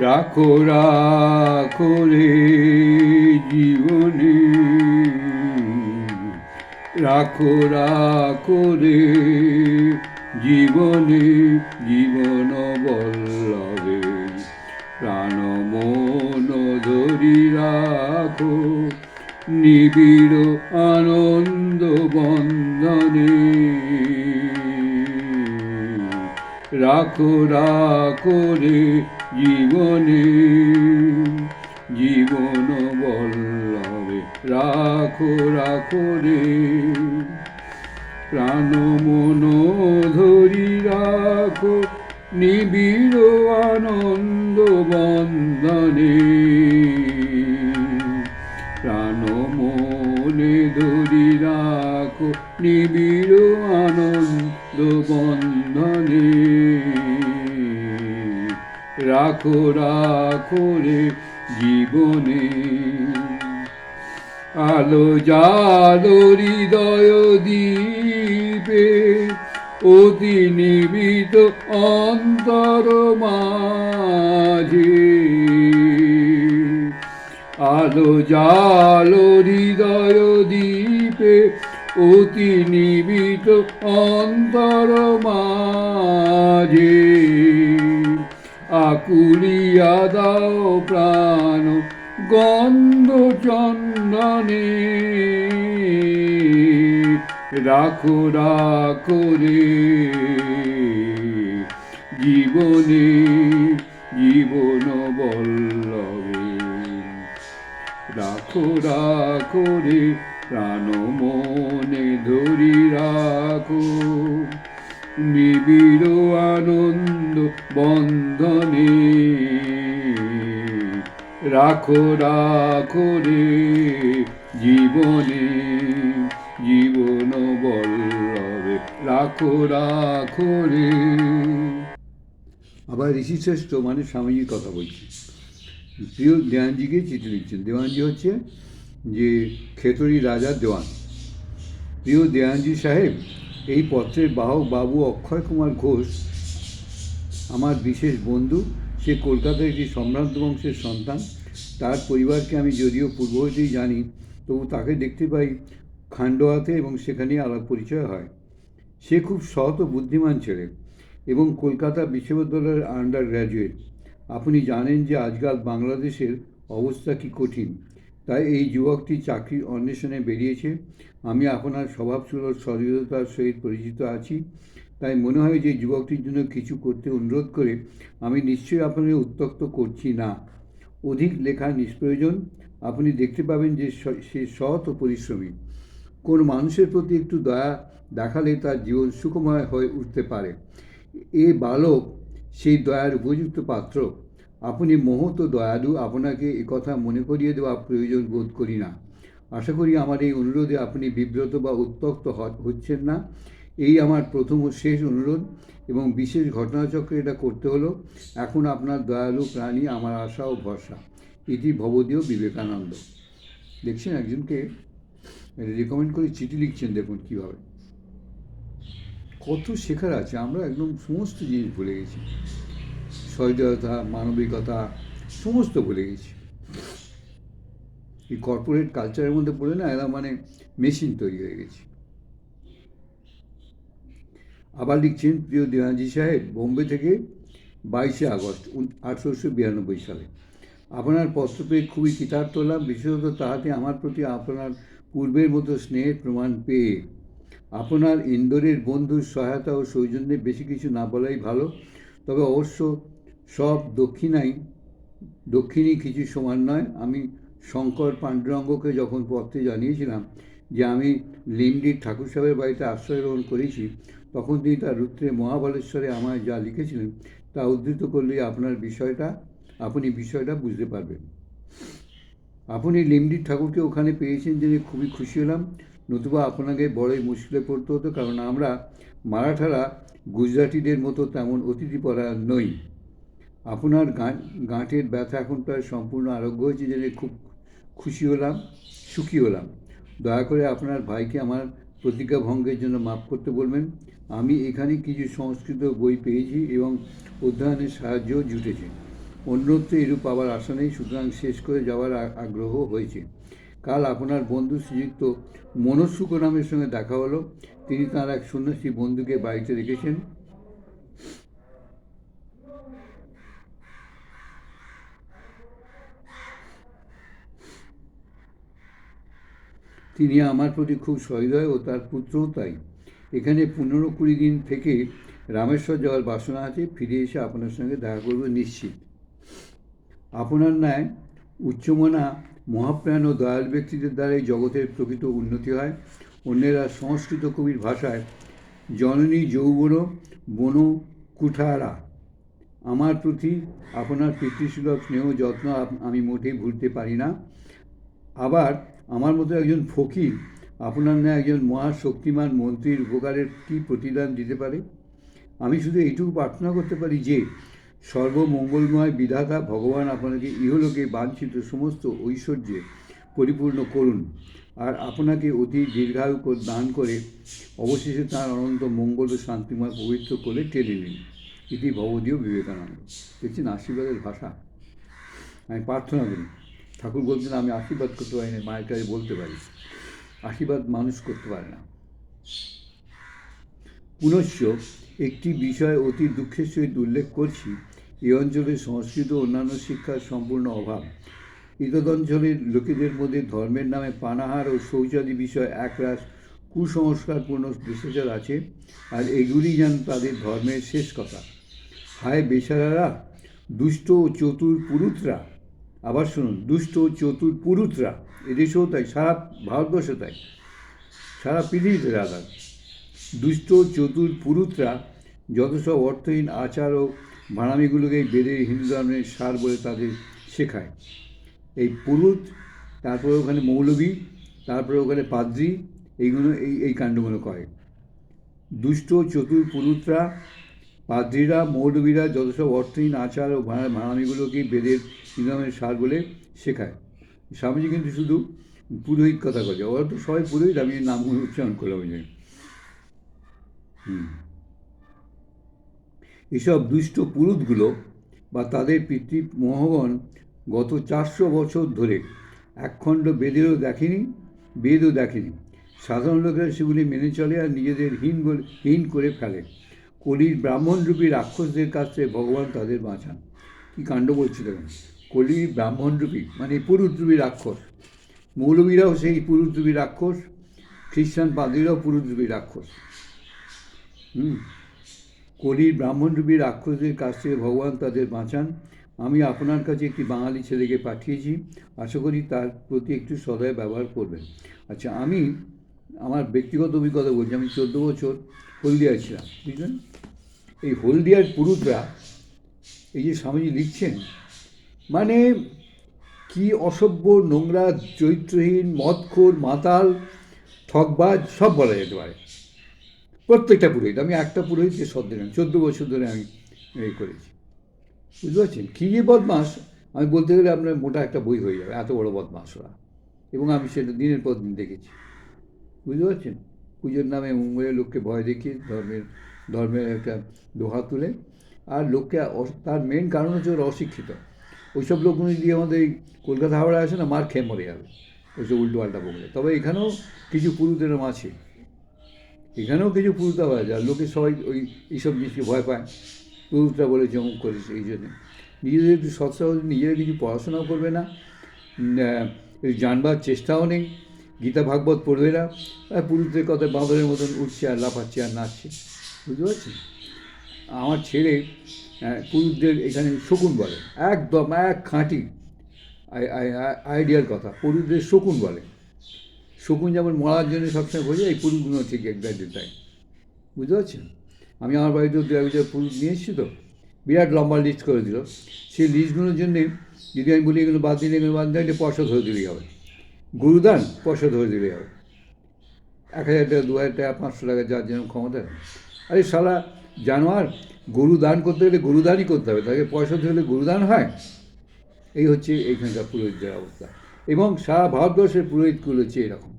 রাখো রাখো রে জীবনে। রাখো রাখো রে জীবনে জীবন বল্লভে। প্রাণ, মন ধরি রাখো, নিবিড় আনন্দ বন্ধনে। রাখো রাখো রে জীবনে, জীবন বল্লভে, রাখো রাখো রে। প্রাণ মন ধরি রাখো, নিবিড় আনন্দ বন্ধনে। প্রাণ মনে ধরি রাখো, নিবিড় আনন্দ বন্ধনে। রাখো রাখো রে জীবনে। আলো জালো হৃদয় দ্বীপে অতি নিবিত অন্তর মাঝে। আলো জালো হৃদয় দ্বীপে অতি নিবিত অন্তর মাঝে। আকুলিয়া দাও প্রাণ গন্ধ চন্দনে। রাখো রাখো রে। জীবনে, জীবন বল্লভে। রাখো রাখো রে, প্রাণ মনে ধরি রাখো। নিবিড় আনন্দ বন্ধনে। রাখো রাখো রে জীবনে, জীবন বল্লভে। রাখো রাখো রে। আবার ঋষি শ্রেষ্ঠ মানে স্বামীজির কথা বলছি। প্রিয় দেওয়ানজিকে চিঠি লিখছেন। দেওয়ানজি হচ্ছে যে খেতরি রাজা দেওয়ান। প্রিয় দেওয়ানজি সাহেব এই পত্রের বাহক বাবু অক্ষয় কুমার ঘোষ, আমার বিশেষ বন্ধু, সে কলকাতার একটি সম্ভ্রান্ত বংশের সন্তান। তার পরিবারকে আমি যদিও পূর্ব হতেই জানি, তবু তাকে দেখতে পাই খান্ডোয়াতে এবং সেখানেই আলাপ পরিচয় হয়। সে খুব সৎ ও বুদ্ধিমান ছেলে এবং কলকাতা বিশ্ববিদ্যালয়ের আন্ডার গ্র্যাজুয়েট। আপনি জানেন যে আজকাল বাংলাদেশের অবস্থা কি কঠিন। তাই এই যুবকটি চাকরির অন্বেষণে বেরিয়েছে। আমি আপনার স্বভাবসুলভ সহৃদতার সহিত পরিচিত আছি। তাই মনে হয় যে যুবকটির জন্য কিছু করতে অনুরোধ করে আমি নিশ্চয়ই আপনাকে উত্তক্ত করছি না। অধিক লেখা নিষ্প্রয়োজন। আপনি দেখতে পাবেন যে সে সৎ ও পরিশ্রমী। কোন মানুষের প্রতি একটু দয়া দেখালে তার জীবন সুখময় হয়ে উঠতে পারে। এ বালক সেই দয়ার উপযুক্ত পাত্র। আপনি মহৎ ও দয়ালু, আপনাকে কথা মনে করিয়ে দেওয়া প্রয়োজন বোধ করি না। আশা করি আমার এই অনুরোধে আপনি বিব্রত বা উত্তক্ত হচ্ছেন না। এই আমার প্রথম ও শেষ অনুরোধ এবং বিশেষ ঘটনাচক্রে এটা করতে হলো। এখন আপনার দয়ালু প্রাণী আমার আশা ও ভরসা। এটি ভবদীয় বিবেকানন্দ। দেখছেন একজনকে রেকমেন্ড করে চিঠি লিখছেন, দেখুন কীভাবে। কত শেখার আছে, আমরা একদম সমস্ত জিনিস ভুলে গেছি। সহৃদয়তা মানবিকতা, সমস্ত ভুলে গেছি। এই কর্পোরেট কালচারের মধ্যে পড়ে না, এরা মানে মেশিন তৈরি হয়ে গেছে। আবার লিখছেন প্রিয় দেওয়ানজি সাহেব, বোম্বে থেকে বাইশে আগস্ট আঠারোশো বিরানব্বই সালে। আপনার পত্র পেয়ে খুবই কৃতার্থ হলাম, বিশেষত তাহাতে আমার প্রতি আপনার পূর্বের মতো স্নেহের প্রমাণ পেয়ে। আপনার ইন্দোরের বন্ধুর সহায়তা ও সৌজন্যে বেশি কিছু না বলাই ভালো। তবে অবশ্য সব দক্ষিণাই, দক্ষিণী কিছু সমান নয়। আমি শঙ্কর পাণ্ডুরঙ্গকে যখন পত্রে জানিয়েছিলাম যে আমি লিমডির ঠাকুর সাহেবের বাড়িতে আশ্রয় গ্রহণ করেছি, তখন তিনি তার রুদ্রে মহাবলেশ্বরে আমায় যা লিখেছিলেন তা উদ্ধৃত করলে আপনার বিষয়টা, আপনি বিষয়টা বুঝতে পারবেন। আপনি লিমডির ঠাকুরকে ওখানে পেয়েছেন জেনে খুবই খুশি হলাম। নতুবা আপনাকে বড়ই মুশকিলে পড়তে হতো, কারণ আমরা মারাঠারা গুজরাটিদের মতো তেমন অতিথিপরায়ণ নই। আপনার গা- গাঁটের ব্যথা এখন প্রায় সম্পূর্ণ আরোগ্য হয়েছে জেনে খুব খুশি হলাম, সুখী হলাম। দয়া করে আপনার ভাইকে আমার প্রতিজ্ঞা ভঙ্গের জন্য মাফ করতে বলবেন। আমি এখানে কিছু সংস্কৃত বই পেয়েছি এবং অধ্যয়নের সাহায্যও জুটেছে। অন্যত্র এরূপ পাবার আশা নেই, সুতরাং শেষ করে যাওয়ার আগ্রহ হয়েছে। কাল আপনার বন্ধু শ্রীযুক্ত মনস্যুক নামের সঙ্গে দেখা হলো। তিনি তাঁর এক সন্ন্যাসী বন্ধুকে বাড়িতে রেখেছেন। তিনি আমার প্রতি খুব সহৃদয় ও তার পুত্রও তাই। এখানে পনেরো কুড়ি দিন থেকে রামেশ্বর যাওয়ার বাসনা আছে। ফিরে এসে আপনার সঙ্গে দেখা করব নিশ্চিত। আপনার ন্যায় উচ্চমনা মহাপ্রাণ ও দয়াল ব্যক্তিদের দ্বারাই জগতের প্রকৃত উন্নতি হয়। অন্যেরা সংস্কৃত কবির ভাষায়, জননী যৌবন বন কুঠারা। আমার প্রতি আপনার পিতৃসুলভ স্নেহ, যত্ন আমি মোটেই ভুলতে পারি না। আবার আমার মতো একজন ফকির, আপনার ন্যায় একজন মহাশক্তিমান মন্ত্রীর উপকারের কী প্রতিদান দিতে পারে? আমি শুধু এইটুকু প্রার্থনা করতে পারি যে সর্বমঙ্গলময় বিধাতা ভগবান আপনাকে ইহলোকে বাঞ্ছিত সমস্ত ঐশ্বর্যে পরিপূর্ণ করুন। আর আপনাকে অতি দীর্ঘায়ু দান করে অবশেষে তাঁর অনন্ত মঙ্গল ও শান্তিময় পবিত্র করে টেনে নিন। ইতি ভবদীয় বিবেকানন্দ। দেখছেন আশীর্বাদের ভাষা। আমি প্রার্থনা করি, ঠাকুর বলতেন আমি আশীর্বাদ করতে পারি না, মায়ের কাছে বলতে পারি। আশীর্বাদ মানুষ করতে পারে না। পুনশ্চ একটি বিষয় অতি দুঃখের সহিত উল্লেখ করছি এই অঞ্চলে সংস্কৃত ও অন্যান্য শিক্ষার সম্পূর্ণ অভাব। ইতদ অঞ্চলের লোকেদের মধ্যে ধর্মের নামে পানাহার ও শৌচাদি বিষয় একরাশ কুসংস্কারপূর্ণ বিশেষার আছে, আর এগুলি যেন তাদের ধর্মের শেষ কথা। হায় বেচারারা দুষ্ট ও চতুর পুরুতরা। আবার শুনুন, দুষ্ট ও চতুর পুরুতরা। এদেশেও তাই, সারা ভারতবর্ষে তাই। সারা পৃথিবীতে রাধা দুষ্ট চতুর পুরুতরা, যত সব অর্থহীন আচার ও ভাড়ামিগুলোকে বেদে হিন্দু ধর্মের সার বলে তাদের শেখায়। এই পুরুত, তারপরে ওখানে মৌলবী, তারপরে ওখানে পাদ্রি, এইগুলো এই এই কাণ্ডগুলো করে। দুষ্ট চতুর পুরুতরা, পাদ্রীরা, মৌলবীরা যত সব অর্থহীন আচার ও ভাড়া ভাড়ামিগুলোকে বেদের নিলামের সার বলে শেখায়। স্বামীজি কিন্তু শুধু পুরোহিত কথা বলে। ওরা তো সবাই পুরোহিত, আমি নাম উচ্চারণ করলাম ওই জন্য। হুম। এসব দুষ্ট পুরুতগুলো বা তাদের পিতৃ মোহগণ গত চারশো বছর ধরে একখণ্ড বেদেরও দেখেনি, বেদও দেখেনি। সাধারণ লোকেরা সেগুলি মেনে চলে আর নিজেদের হীন বলে, হীন করে ফেলে। কলির ব্রাহ্মণরূপী রাক্ষসদের কাছ ভগবান তাদের বাঁচান। কী কাণ্ড বলছি দেখুন কলির ব্রাহ্মণরূপী মানে পুরুষরূপী রাক্ষস। মৌলবীরাও সেই পুরুষরূপী রাক্ষস, খ্রিস্টান পাদ্রীরাও পুরুষরূপী রাক্ষস। হুম। কলির ব্রাহ্মণরূপী রাক্ষসদের কাছ থেকে ভগবান তাদের বাঁচান। আমি আপনার কাছে একটি বাঙালি ছেলেকে পাঠিয়েছি। আশা করি তার প্রতি একটু সদয় ব্যবহার করবেন। আচ্ছা আমি আমার ব্যক্তিগত অভিজ্ঞতা বলছি। আমি চোদ্দ বছর হলদিয়ায় ছিলাম, বুঝলেন? এই হলদিয়ার পুরুতরা এই যে স্বামীজি লিখছেন মানে কি অসভ্য, নোংরা, চৈত্রহীন, মদখোর, মাতাল ঠকবাজ সব বলা যেতে পারে। প্রত্যেকটা পুরোহিত। আমি একটা পুরোহিতকে সদ দিলাম। চোদ্দ বছর ধরে আমি এই করেছি। বুঝতে পারছেন? কী যে বদমাস। আমি বলতে গেলে আপনার মোটা একটা বই হয়ে যাবে, এত বড় বদমাস ওরা এবং আমি সেটা দিনের পর দিন দেখেছি। বুঝতে পারছেন? পুজোর নামে মুম্বাইয়ের লোককে ভয় দেখিয়ে ধর্মের ধর্মের একটা দোহা তুলে। আর লোককে তার মেন কারণ হচ্ছে ওরা অশিক্ষিত। ওইসব লোকগুলো যদি আমাদের এই কলকাতা হাওড়া আসে না, মার খেয়ে মরে যাবে। ওইসব উল্টো পাল্টা বকলে। তবে এখানেও কিছু পুরুতের আছে এখানেও কিছু পুরুতা হয়ে যায় লোকে সবাই ওই এইসব জিনিসকে ভয় পায়। পুরুতরা বলে অমুক করেছে এই জন্যে। নিজেদের একটু সৎসাহ নিজেরা কিছু পড়াশোনাও করবে না। জানবার চেষ্টাও নেই। গীতা, ভাগবত পড়বে না। আর পুরুষদের কথা বাঁদরের মতন উঠছে আর লাফাচ্ছে আর নাচছে। বুঝতে পারছেন আমার ছেলে পুরুষদের এখানে শকুন বলে। একদম এক খাঁটি আই- আই- আই- আইডিয়ার কথা। পুরুষদের শকুন বলে। শকুন যেমন মরার জন্য সবসময় বোঝে এই পুরুষগুলো ঠিক একদম তাই। বুঝতে পারছেন? আমি আমার বাড়িতে দু এক পুরুষ নিয়ে এসেছি তো। বিরাট লম্বা লিস্ট করে দিল। সেই লিস্টগুলোর জন্যে যদি আমি বলি এগুলো বাদ দিলে এগুলো বাদ দিলে একটা পয়সা ধরে দিলেই হবে। গুরুদান পয়সা ধরে দিলেই হবে। এক হাজার টাকা, দু হাজার টাকা, পাঁচশো টাকা যার যেরকম ক্ষমতা। আরে শালা, জানোয়ার গরু দান করতে গেলে গরু দানই করতে হবে। তাকে পয়সা ধরলে গরু দান হয়। এই হচ্ছে এইখানকার পুরোহিতদের অবস্থা। এবং সারা ভারতবর্ষের পুরোহিতগুলো হচ্ছে এরকম।